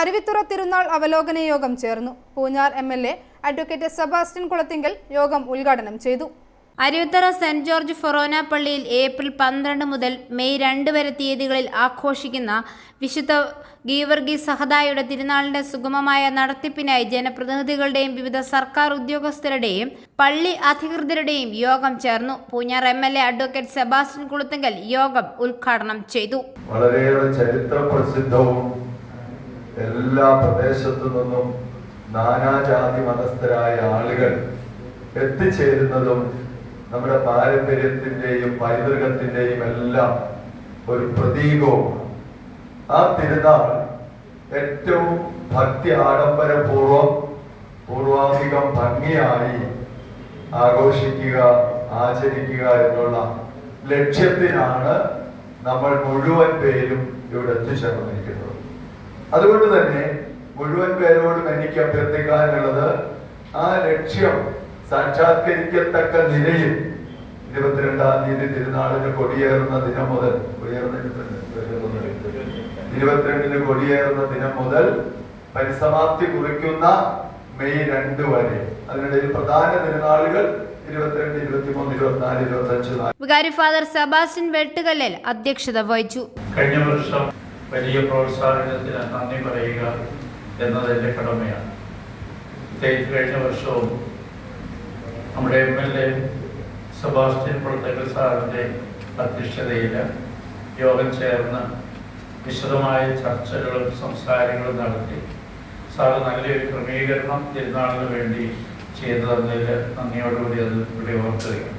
അരുവിത്തുറ തിരുനാൾ അവലോകന യോഗം ചേർന്നു. Poonjar M L A advocate Sebastian Kulathinkal യോഗം ഉദ്ഘാടനം ചെയ്തു. അരുവിത്തറ സെന്റ് ജോർജ് ഫൊറോന പള്ളിയിൽ ഏപ്രിൽ പന്ത്രണ്ട് മുതൽ മെയ് രണ്ട് വരെ തീയതികളിൽ ആഘോഷിക്കുന്ന വിശുദ്ധ ഗീവർഗി സഹദായുടെ തിരുനാളിന്റെ സുഗമമായ നടത്തിപ്പിനായി ജനപ്രതിനിധികളുടെയും വിവിധ സർക്കാർ ഉദ്യോഗസ്ഥരുടെയും പള്ളി അധികൃതരുടെയും യോഗം ചേർന്നു. Poonjar M L A advocate Sebastian Kuluthunkal യോഗം ഉദ്ഘാടനം ചെയ്തു. വളരെയേറെ ചരിത്ര പ്രസിദ്ധവും എല്ലാ പ്രദേശത്തു നിന്നും നാനാജാതി മതസ്ഥരായ ആളുകൾ എത്തിച്ചേരുന്നതും നമ്മുടെ പാരമ്പര്യത്തിന്റെയും പൈതൃകത്തിന്റെയും എല്ലാം ഒരു പ്രതീകവും ആ തിരുനാൾ ഏറ്റവും ഭക്തി ആഡംബരപൂർവം പൂർവാധികം ഭംഗിയായി ആഘോഷിക്കുക ആചരിക്കുക എന്നുള്ള ലക്ഷ്യത്തിനാണ് നമ്മൾ മുഴുവൻ പേരും ഇവിടെ എത്തിച്ചേർന്നിരിക്കുന്നത്. അതുകൊണ്ട് തന്നെ മുഴുവൻ പേരോടും എനിക്ക് അഭ്യർത്ഥിക്കാനുള്ളത് ആ ലക്ഷ്യം സാക്ഷാത്കരിക്കത്തക്ക നിലയിൽ ഇരുപത്തിരണ്ടാം തീയതി തിരുനാളിന് കൊടിയേറുന്ന ദിനം മുതൽ ഇരുപത്തിരണ്ടിന് കൊടിയേറുന്ന ദിനം മുതൽ പരിസമാപ്തി കുറിക്കുന്ന മെയ് രണ്ട് വരെ. അതിനിടയിൽ പ്രധാന തിരുനാളുകൾ ഇരുപത്തിരണ്ട് ഇരുപത്തിമൂന്ന് ഇരുപത്തിനാല് ഇരുപത്തി അഞ്ച് വികാരി ഫാദർ സെബാസ്റ്റ്യൻ വെട്ടുകല്ലിൽ അധ്യക്ഷത വഹിച്ചു. കഴിഞ്ഞ വർഷം വലിയ പ്രോത്സാഹനത്തിന് നന്ദി പറയുക എന്നത് എന്റെ കടമയാണ്. പ്രത്യേകിച്ച് കഴിഞ്ഞ വർഷവും നമ്മുടെ M L A Sebastian Purathekkal സാറിന്റെ അധ്യക്ഷതയിൽ യോഗം ചേർന്ന് വിശദമായ ചർച്ചകളും സംസാരങ്ങളും നടത്തി. സാറ് നല്ലൊരു ക്രമീകരണം തിരുനാളിന് വേണ്ടി ചെയ്തു തന്നതിൽ നന്ദിയോടുകൂടി അത് ഇവിടെ ഓർക്കുകയാണ്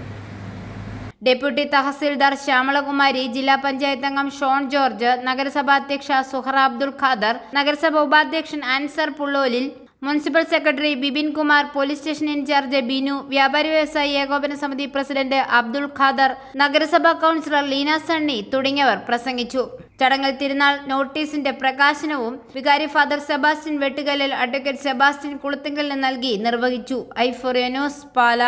ഡെപ്യൂട്ടി തഹസിൽദാർ ശ്യാമളകുമാരി ജില്ലാ പഞ്ചായത്ത് അംഗം ഷോൺ ജോർജ് നഗരസഭാ അധ്യക്ഷ സുഹറ അബ്ദുൾ ഖാദർ നഗരസഭാ ഉപാധ്യക്ഷൻ Ansar Pullolil municipal secretary Bipin Kumar police station in charge Binu വ്യാപാരി വ്യവസായി ഏകോപന സമിതി പ്രസിഡന്റ് അബ്ദുൾ ഖാദർ നഗരസഭാ കൗൺസിലർ ലീന സണ്ണി തുടങ്ങിയവർ പ്രസംഗിച്ചു. ചടങ്ങിൽ തിരുനാൾ നോട്ടീസിന്റെ പ്രകാശനവും വികാരി ഫാദർ സെബാസ്റ്റ്യൻ വെട്ടുകല്ലിൽ അഡ്വക്കേറ്റ് സെബാസ്റ്റ്യൻ കുളത്തിങ്കലിന് നൽകി നിർവഹിച്ചു. ഐഫോറിയ ന്യൂസ് പാല.